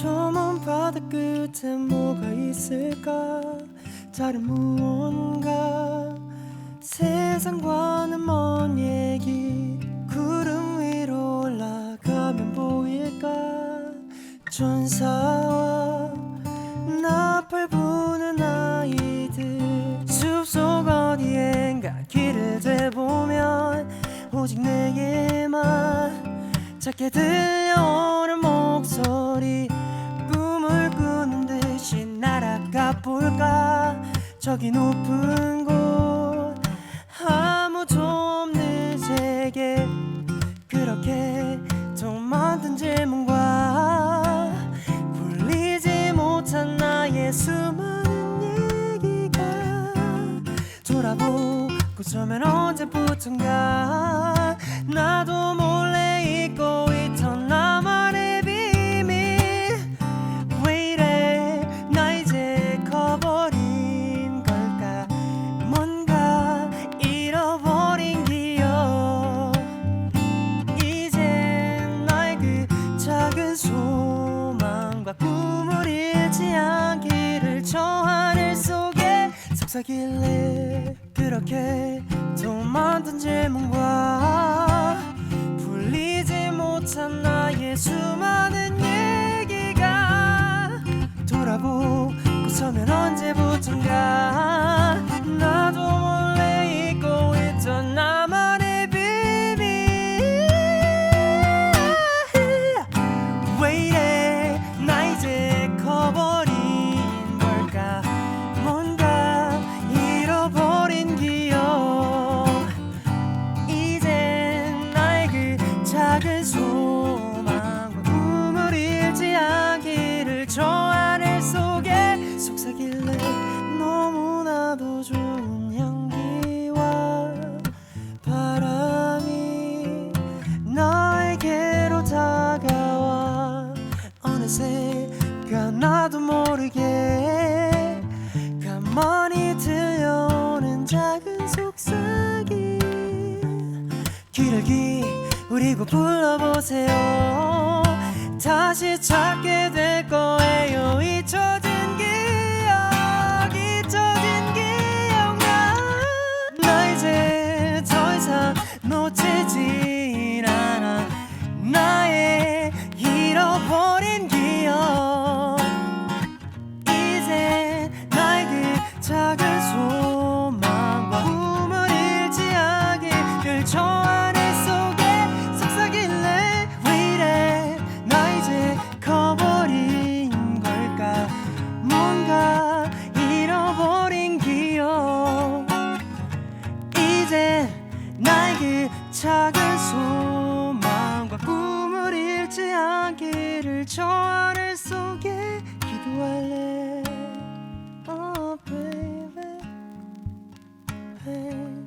저 먼 바다 끝에 뭐가 있을까? 다른 무언가? 세상과는 먼 얘기. 구름 위로 올라가면 보일까? 전사와 나팔 부는 아이들. 숲속 어디엔가 길을 되보면 오직 내게만 작게 들려오는 목소리 볼까? 저기 높은 곳. 아무도 없는 세계. 그렇게 또 만든 질문과 풀리지 못한 나의 수많은 얘기가 돌아보고 서면 언제부턴가? 나도 몰래 잃지 않기를 저 하늘 속에 속삭일래. 그렇게 질 작은 소망과 꿈을 잃지 않기를 저 하늘 속에 속삭일래. 너무나도 좋은 향기와 바람이 나에게로 다가와. 어느새가 나도 모르게 가만히 들려오는 작은 속삭임. 귀를 기 울이고 불러보세요. 다시 찾게 될 거예요. 잊혀진 기억 잊혀진 기억 나 나 이제 더 이상 놓치질 않아. 나의 잃어버린 기억. 이제 그 작은 소 이제 나에게 작은 소망과 꿈을 잃지 않기를 저 하늘 속에 기도할래 Oh baby, baby.